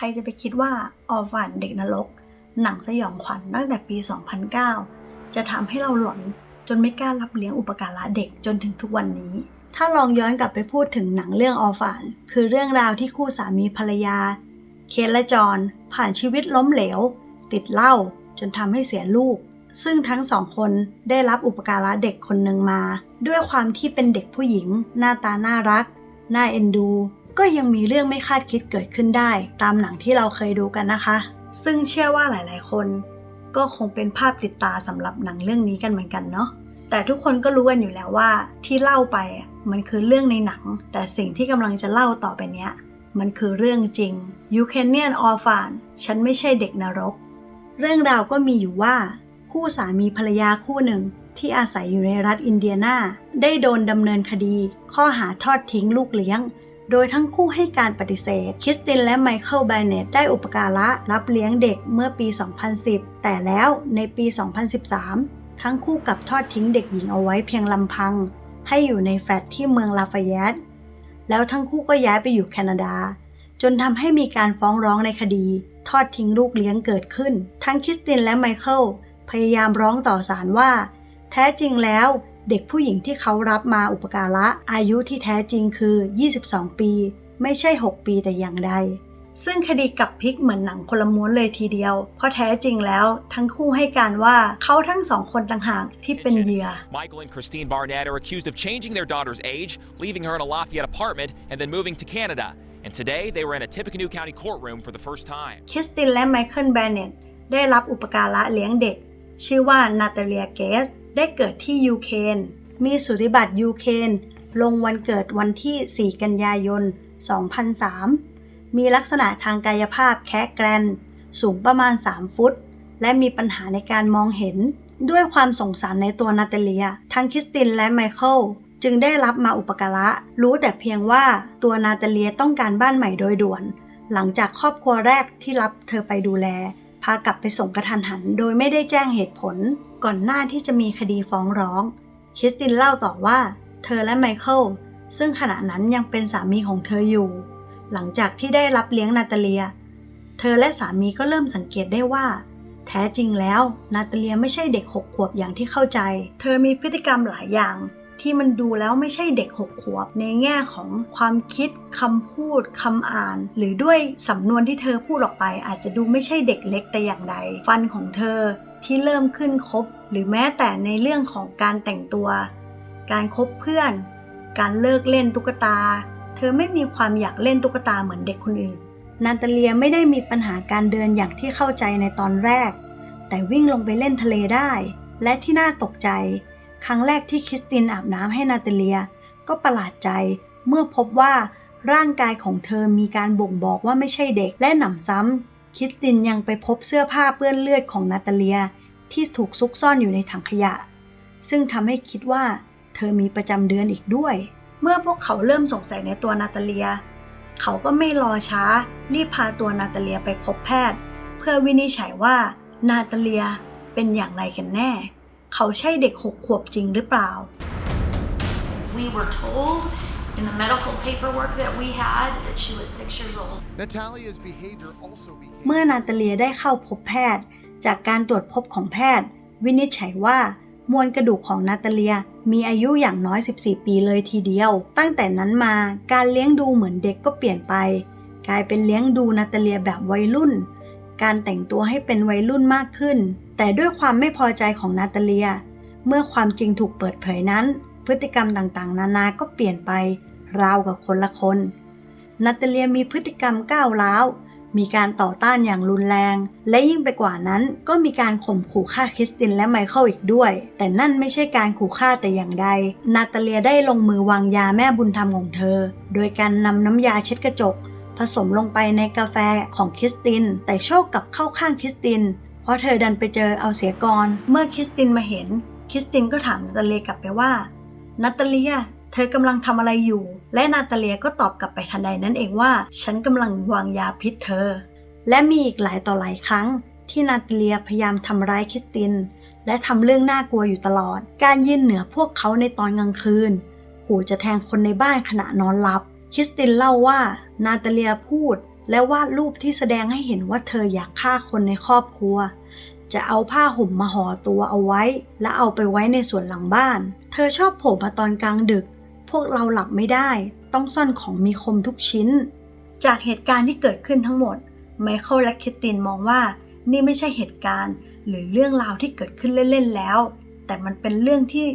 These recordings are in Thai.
รจะไปคิดว่าออฝันเด็กนรก หนังสยองขวัญตั้งแต่ปี 2009 จะทำให้เราหลอนจนไม่กล้ารับเลี้ยงอุปการะเด็กจนถึงทุกวันนี้ ถ้าลองย้อนกลับไปพูดถึงหนังเรื่องออฟาน คือเรื่องราวที่คู่สามีภรรยา เคทและจอนผ่านชีวิตล้มเหลว ติดเหล้าจนทำให้เสียลูก ซึ่งทั้งสองคนได้รับอุปการะเด็กคนหนึ่งมา ด้วยความที่เป็นเด็กผู้หญิง หน้าตาน่ารัก น่าเอ็นดู ก็ยังมีเรื่องไม่คาดคิดเกิดขึ้นได้ ตามหนังที่เราเคยดูกันนะคะ ซึ่งเชื่อว่าหลายๆ คน ก็คงเป็นภาพติดตาสำหรับหนังเรื่องนี้กันเหมือนกันเนาะแต่ทุกคนก็รู้กันอยู่แล้วว่า ที่เล่าไปมันคือเรื่องในหนัง แต่สิ่งที่กำลังจะเล่าต่อไปเนี้ยมันคือเรื่องจริง Ukrainian Orphan ฉันไม่ใช่เด็กนรก เรื่องราวก็มีอยู่ว่า คู่สามีภรรยาคู่หนึ่งที่อาศัยอยู่ในรัฐอินเดียนาได้โดนดำเนินคดี ข้อหาทอดทิ้งลูกเลี้ยง โดยทั้งคู่ให้การปฏิเสธ คิสตินและไมเคิลไบเนตได้อุปการะรับเลี้ยงเด็กเมื่อปี 2010 แต่แล้วในปี 2013 ทั้งคู่กลับทอดทิ้งเด็กหญิงเอาไว้เพียงลำพัง ให้อยู่ในแฟลตที่เมืองลาฟายตแล้วทั้งคู่ก็ย้ายไปอยู่แคนาดา จนทำให้มีการฟ้องร้องในคดี ทอดทิ้งลูกเลี้ยงเกิดขึ้น ทั้งคิสตินและไมเคิลพยายามร้องต่อศาลว่า แท้จริงแล้ว เด็กผู้หญิงที่เขารับมาอุปการะอายุที่แท้จริงคือ 22 ปี ไม่ใช่ 6 ปีแต่อย่างใด ซึ่งคดีกลับพลิกเหมือนหนังคนละม้วนเลยทีเดียว เพราะแท้จริงแล้วทั้งคู่ให้การว่าเขาทั้งสองคนต่างหากที่เป็นเหยื่อ Michael and Christine Barnett are accused of changing their daughter's age, leaving her in a Lafayette apartment, and then moving to Canada. And today, they were in a Tippecanoe County courtroom for the first time. คริสตินและไมเคิลแบนเนตได้รับอุปการะเลี้ยงเด็ก ชื่อว่านาตาเลียเกส ได้เกิดที่ยูเคนมีสุติบัตรยูเคนลงวันเกิดวันที่ 4 กันยายน 2003 มีลักษณะทางกายภาพแคะแกรน สูงประมาณ 3 ฟุต และมีปัญหาในการมองเห็น ด้วยความสงสารในตัวนาตาเลีย ทั้งคริสตินและไมเคิลจึงได้รับมาอุปการะ รู้แต่เพียงว่าตัวนาตาเลียต้องการบ้านใหม่โดยด่วน หลังจากครอบครัวแรกที่รับเธอไปดูแล พากลับไปส่งกระทันหัน โดยไม่ได้แจ้งเหตุผล ก่อนหน้าที่จะมีคดีฟ้องร้อง คิสตินเล่าต่อว่า เธอและไมเคิลซึ่งขณะนั้นยังเป็นสามีของเธออยู่ หลังจากที่ได้รับเลี้ยงนาตาเลีย เธอและสามีก็เริ่มสังเกตได้ว่า แท้จริงแล้วนาตาเลียไม่ใช่เด็กหกขวบอย่างที่เข้าใจ เธอมีพฤติกรรมหลายอย่างที่มันดูแล้วไม่ใช่เด็กหกขวบ ในแง่ของความคิดคำพูดคำอ่าน หรือด้วยสำนวนที่เธอพูดออกไป อาจจะดูไม่ใช่เด็กเล็กแต่อย่างใด ฟันของเธอ ที่เริ่มขึ้นคบหรือแม้แต่ในเรื่องของการแต่งตัว การคบเพื่อน การเลิกเล่นตุ๊กตา เธอไม่มีความอยากเล่นตุ๊กตาเหมือนเด็กคนอื่น นาตาเลียไม่ได้มีปัญหาการเดินอย่างที่เข้าใจในตอนแรก แต่วิ่งลงไปเล่นทะเลได้ และที่น่าตกใจ ครั้งแรกที่คริสตินอาบน้ำให้นาตาเลีย ก็ประหลาดใจเมื่อพบว่าร่างกายของเธอมีการบ่งบอกว่าไม่ใช่เด็กและหนำซ้ำ คิสตินยังไปพบเสื้อผ้าเปื้อนเลือดของนาตาเลียที่ถูกซุกซ่อนอยู่ในถังขยะ ซึ่งทำให้คิดว่า เธอมีประจำเดือนอีกด้วย เมื่อพวกเขาเริ่มสงสัยในตัวนาตาเลีย เขาก็ไม่รอช้า รีบพาตัวนาตาเลียไปพบแพทย์ เพื่อวินิจฉัยว่านาตาเลียเป็นอย่างไรกันแน่ เขาใช่เด็กหกขวบจริงหรือเปล่า We were told in the medical paperwork that we had that she was six years old. Natalia's behavior also became เมื่อนาตาเลียได้เข้าพบแพทย์ จากการตรวจพบของแพทย์ วินิจฉัยว่า มวลกระดูกของนาตาเลียมีอายุอย่างน้อย 14 ปีเลยทีเดียว ตั้งแต่นั้นมาการเลี้ยงดูเหมือนเด็กก็เปลี่ยนไป กลายเป็นเลี้ยงดูนาตาเลียแบบวัยรุ่น การแต่งตัวให้เป็นวัยรุ่นมากขึ้น แต่ด้วยความไม่พอใจของนาตาเลีย เมื่อความจริงถูกเปิดเผยนั้น พฤติกรรมต่างๆ นานาก็เปลี่ยนไป ราวกับคนละคน นาตาเลียมีพฤติกรรมก้าวร้าว มีการต่อต้านอย่างรุนแรง และยิ่งไปกว่านั้นก็มีการข่มขู่ฆ่าคริสตินและไมเคิลอีกด้วย แต่นั่นไม่ใช่การขู่ฆ่าแต่อย่างใด นาตาเลียได้ลงมือวางยาแม่บุญธรรมของเธอ โดยการนำน้ำยาเช็ดกระจก ผสมลงไปในกาแฟของคริสติน แต่โชคกับเข้าข้างคริสติน เพราะเธอดันไปเจอเอาเสียก่อน เมื่อคริสตินมาเห็นคริสตินก็ถามนาตาเลียกลับไปว่า นาตาเลีย เธอกำลังทำอะไรอยู่ และนาตาเลียก็ตอบกลับไปทันใดนั้นเองว่า ฉันกำลังวางยาพิษเธอ และมีอีกหลายต่อหลายครั้ง ที่นาตาเลียพยายามทำร้ายคริสติน และทำเรื่องน่ากลัวอยู่ตลอด การยืนเหนือพวกเขาในตอนกลางคืน ขู่จะแทงคนในบ้านขณะนอนหลับ คริสตินเล่าว่า นาตาเลียพูด และวาดรูปที่แสดงให้เห็นว่าเธออยากฆ่าคนในครอบครัวจะเอาผ้าห่มมาห่อตัวเอาไว้ และเอาไปไว้ในส่วนหลังบ้าน เธอชอบโผล่มาตอนกลางดึก พวกเราหลับไม่ได้ ต้องซ่อนของมีคมทุกชิ้น จากเหตุการณ์ที่เกิดขึ้นทั้งหมด ไมเคิลและคิตตินมองว่า นี่ไม่ใช่เหตุการณ์ หรือเรื่องราวที่เกิดขึ้นเล่นๆแล้ว แต่มันเป็นเรื่องที่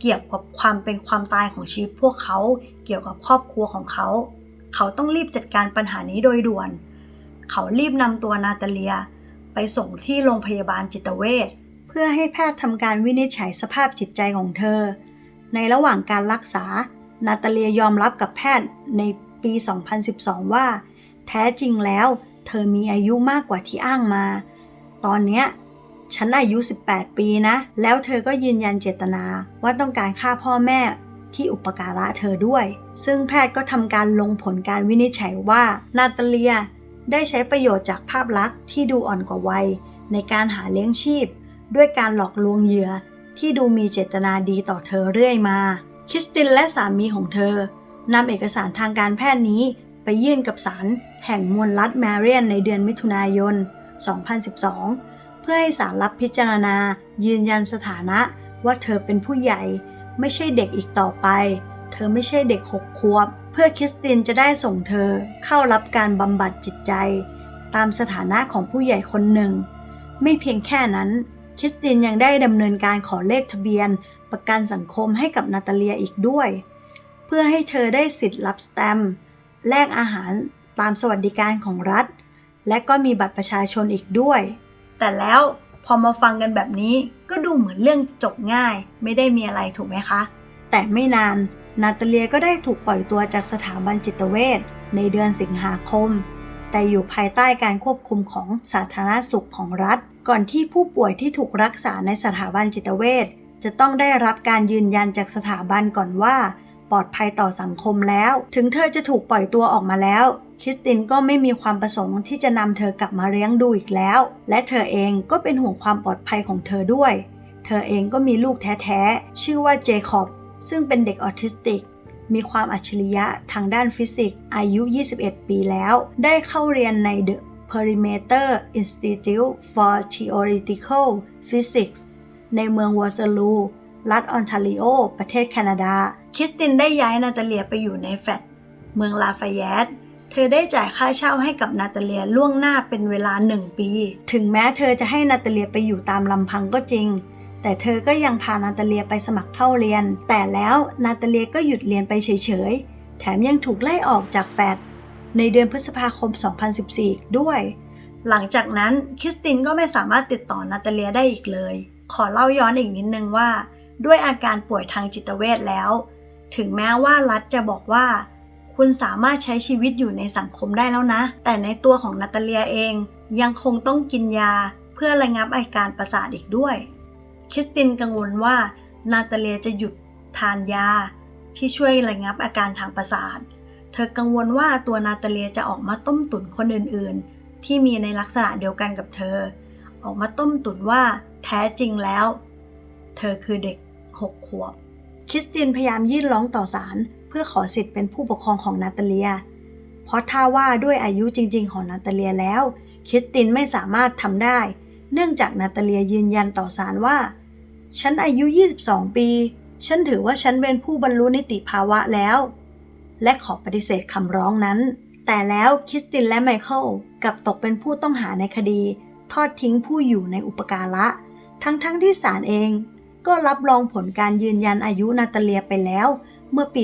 เกี่ยวกับความเป็นความตายของชีวิตพวกเขา เกี่ยวกับครอบครัวของเขา เขาต้องรีบจัดการปัญหานี้โดยด่วน เขารีบนำตัวนาตาเลีย ไปส่งที่โรงพยาบาลจิตเวชเพื่อให้แพทย์ทำการวินิจฉัยสภาพจิตใจของเธอ ในระหว่างการรักษา นาตาเลียยอมรับกับแพทย์ในปี 2012 ว่า แท้จริงแล้ว เธอมีอายุมากกว่าที่อ้างมา ตอนเนี้ยฉันอายุ 18 ปีนะ แล้วเธอก็ยืนยันเจตนาว่าต้องการฆ่าพ่อแม่ที่อุปการะเธอด้วย ซึ่งแพทย์ก็ทำการลงผลการวินิจฉัยว่า นาตาเลียได้ใช้ประโยชน์จากภาพลักษณ์ที่ดูอ่อนกว่าวัย ในการหาเลี้ยงชีพ ด้วยการหลอกลวงเหยื่อ ที่ดูมีเจตนาดีต่อเธอเรื่อยมาคริสตินและสามีของเธอนำเอกสารทางการแพทย์นี้ไปยื่นกับศาลแห่งมวลรัฐแมริแอนในเดือนมิถุนายน 2012 เพื่อให้ศาลรับพิจารณา ยืนยันสถานะว่าเธอเป็นผู้ใหญ่ ไม่ใช่เด็กอีกต่อไป เธอไม่ใช่เด็กหกขวบ เพื่อคริสตินจะได้ส่งเธอเข้ารับการบำบัดจิตใจ ตามสถานะของผู้ใหญ่คนหนึ่ง ไม่เพียงแค่นั้น คริสตินยังได้ดำเนินการขอเลขทะเบียน ประกันสังคมให้กับนาตาเลียอีกด้วย เพื่อให้เธอได้สิทธิ์รับสแตมป์แลกอาหารตามสวัสดิการของรัฐ และก็มีบัตรประชาชนอีกด้วย แต่แล้วพอมาฟังกันแบบนี้ก็ดูเหมือนเรื่องจบง่าย ไม่ได้มีอะไรถูกไหมคะ แต่ไม่นานนาตาเลียก็ได้ถูกปล่อยตัวจากสถาบันจิตเวชในเดือนสิงหาคม แต่อยู่ภายใต้การควบคุมของสาธารณสุขของรัฐ ก่อนที่ผู้ป่วยที่ถูกรักษาในสถาบันจิตเวชจะต้องได้รับการยืนยันจากสถาบันก่อนว่า ปลอดภัยต่อสังคมแล้ว ถึงเธอจะถูกปล่อยตัวออกมาแล้ว คริสตินก็ไม่มีความประสงค์ที่จะนำเธอกลับมาเลี้ยงดูอีกแล้ว และเธอเองก็เป็นห่วงความปลอดภัยของเธอด้วย เธอเองก็มีลูกแท้ๆ ชื่อว่าเจคอบ ซึ่งเป็นเด็กออทิสติก มีความอัจฉริยะทางด้านฟิสิกส์ อายุ 21 ปีแล้ว ได้เข้าเรียนใน The Perimeter Institute for Theoretical Physics ในเมืองวอเตอร์ลู รัฐออนทาริโอ ประเทศแคนาดา คริสตินได้ย้ายนาตาเลียไปอยู่ในแฟลตเมืองลาฟายแยตเธอได้จ่ายค่าเช่าให้กับนาตาเลียล่วงหน้าเป็นเวลาหนึ่งปี ถึงแม้เธอจะให้นาตาเลียไปอยู่ตามลำพังก็จริง แต่เธอก็ยังพานาตาเลียไปสมัครเข้าเรียน แต่แล้วนาตาเลียก็หยุดเรียนไปเฉยๆ แถมยังถูกไล่ออกจากแฟลต ในเดือนพฤษภาคม 2014อีกด้วย หลังจากนั้นคริสตินก็ไม่สามารถติดต่อนาตาเลียได้อีกเลย ขอเล่าย้อนอีกนิดนึงว่า ด้วยอาการป่วยทางจิตเวชแล้ว ถึงแม้ว่ารัฐจะบอกว่า คุณสามารถใช้ชีวิตอยู่ในสังคมได้แล้วนะ แต่ในตัวของนาตาเลียเองยังคงต้องกินยาเพื่อระงับอาการประสาทอีกด้วย คริสตินกังวลว่านาตาเลียจะหยุดทานยาที่ช่วยระงับอาการทางประสาท เธอกังวลว่าตัวนาตาเลียจะออกมาต้มตุ๋นคนอื่นๆ ที่มีในลักษณะเดียวกันกับเธอ ออกมาต้มตุ๋นว่าแท้จริงแล้ว เธอคือเด็กหกขวบ คริสตินพยายามยื่นร้องต่อศาลเพื่อขอสิทธิ์เป็นผู้ปกครองของนาตาเลีย เพราะถ้าว่าด้วยอายุจริง ๆ ของนาตาเลียแล้ว คริสตินไม่สามารถทำได้ เนื่องจากนาตาเลียยืนยันต่อศาลว่า ฉันอายุ 22 ปี ฉันถือว่าฉันเป็นผู้บรรลุนิติภาวะแล้ว และขอปฏิเสธคำร้องนั้น แต่แล้วคริสตินและไมเคิลกลับตกเป็นผู้ต้องหาในคดี ทอดทิ้งผู้อยู่ในอุปการะ ทั้งๆทที่ศาลเอง ก็รับรองผลการยืนยันอายุนาตาเลียไปแล้ว เมื่อปี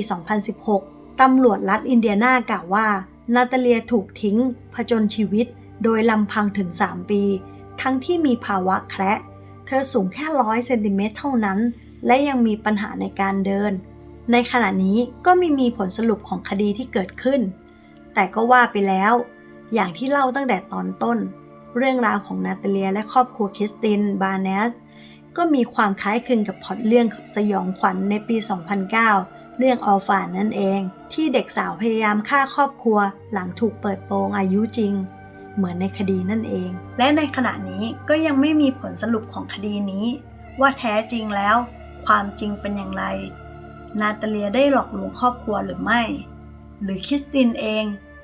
2016 ตำรวจรัฐอินเดียนากล่าวว่า นาตาเลียถูกทิ้ง ผจญชีวิต โดยลำพังถึง 3 ปี ทั้งที่มีภาวะแคระเธอสูงแค่ร้อยเซนติเมตรเท่านั้น และยังมีปัญหาในการเดิน ในขณะนี้ก็ไม่มีผลสรุปของคดีที่เกิดขึ้น แต่ก็ว่าไปแล้ว อย่างที่เล่าตั้งแต่ตอนต้น เรื่องราวของนาตาเลียและครอบครัวคริสติน บาร์เนส ก็มีความคล้ายคลึงกับพล็อตเรื่องสยองขวัญในปี 2009 เรื่องออลฟานนั่นเอง ที่เด็กสาวพยายามฆ่าครอบครัว หลังถูกเปิดโปงอายุจริง เหมือนในคดีนั่นเอง และในขณะนี้ก็ยังไม่มีผลสรุปของคดีนี้ ว่าแท้จริงแล้ว ความจริงเป็นอย่างไร นาตาเลียได้หลอกลวงครอบครัวหรือไม่ หรือคริสตินเอง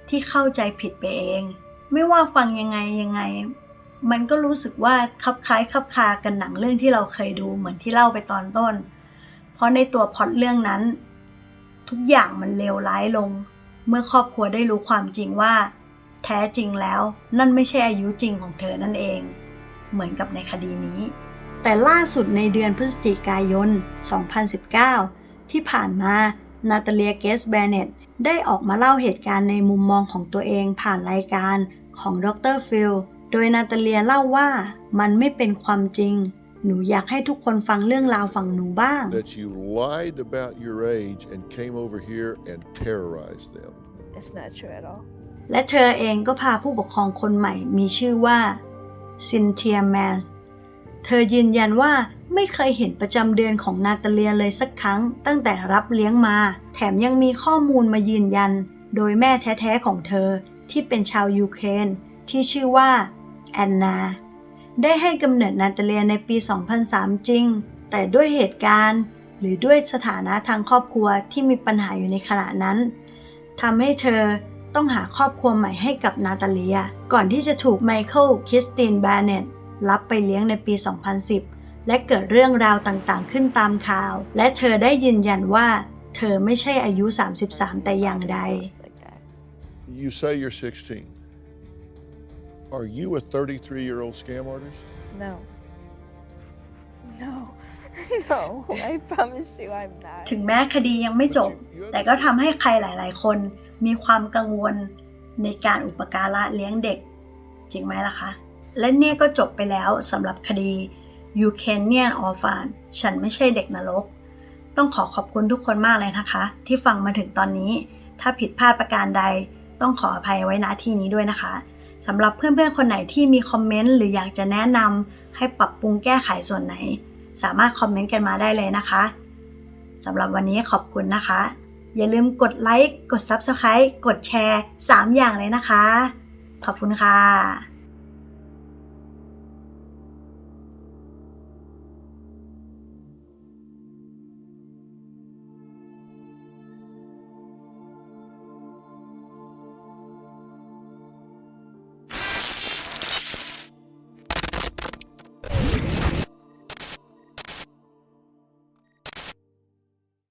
ที่เข้าใจผิดไปเอง ไม่ว่าฟังยังไงยังไง มันก็รู้สึกว่าคลับคล้ายคลับคากันหนังเรื่องที่เราเคยดูเหมือนที่เล่าไปตอนต้น เพราะในตัวพล็อตเรื่องนั้น ทุกอย่างมันเลวร้ายลง เมื่อครอบครัวได้รู้ความจริงว่า แท้จริงแล้วนั่นไม่ใช่อายุจริงของเธอนั่นเอง เหมือนกับในคดีนี้ แต่ล่าสุดในเดือนพฤศจิกายน 2019 ที่ผ่านมานาตาเลียเกสแบเนตได้ออกมาเล่าเหตุการณ์ในมุมมองของตัวเองผ่านรายการของดรฟิลโดยนาตาเลียเล่าว่ามันไม่เป็นความจริง หนูอยากให้ทุกคนฟังเรื่องราวฝั่งหนูบ้าง that you lied about your age and came over here and terrorized them. It's not true at all. และเธอเองก็พาผู้ปกครองคนใหม่มีชื่อว่าซินเทียแมนส์เธอยืนยันว่า ไม่เคยเห็นประจำเดือนของนาตาเลียเลยสักครั้ง ตั้งแต่รับเลี้ยงมา แถมยังมีข้อมูลมายืนยัน โดยแม่แท้ๆของเธอที่เป็นชาวยูเครน ที่ชื่อว่าแอนนา ได้ให้กำเนิดนาตาเลียในปี 2003 จริง แต่ด้วยเหตุการณ์ หรือด้วยสถานะทางครอบครัวที่มีปัญหาอยู่ในขณะนั้นทำให้เธอต้องหาครอบครัวใหม่ให้กับนาตาเลีย ก่อนที่จะถูกไมเคิลคิสตินแบเนตรับไปเลี้ยงในปี 2010 และเกิดเรื่องราวต่างๆ ขึ้นตามข่าว และเธอได้ยืนยันว่า เธอไม่ใช่อายุ 33 แต่อย่างใด It's like that. You say you're 16. Are you a 33 year old scam artist? No. No. No. I promise you I'm not. ถึงแม้คดียังไม่จบ แต่ก็ทำให้ใครหลาย ๆ คนมีความกังวลในการอุปการะเลี้ยงเด็ก จริงไหมล่ะคะ และเนี่ยก็จบไปแล้วสำหรับคดี Ukrainian Orphan ฉันไม่ใช่เด็กนรก ต้องขอขอบคุณทุกคนมากเลยนะคะ ที่ฟังมาถึงตอนนี้ ถ้าผิดพลาดประการใด ต้องขออภัยไว้ณที่นี้ด้วยนะคะสำหรับเพื่อนๆคนไหนที่มีคอมเมนต์หรืออยากจะแนะนำให้ปรับปรุงแก้ไขส่วนไหน สามารถคอมเมนต์กันมาได้เลยนะคะสำหรับวันนี้ขอบคุณนะคะ อย่าลืมกดไลค์กด Subscribe กดแชร์ 3 อย่างเลยนะคะ ขอบคุณค่ะ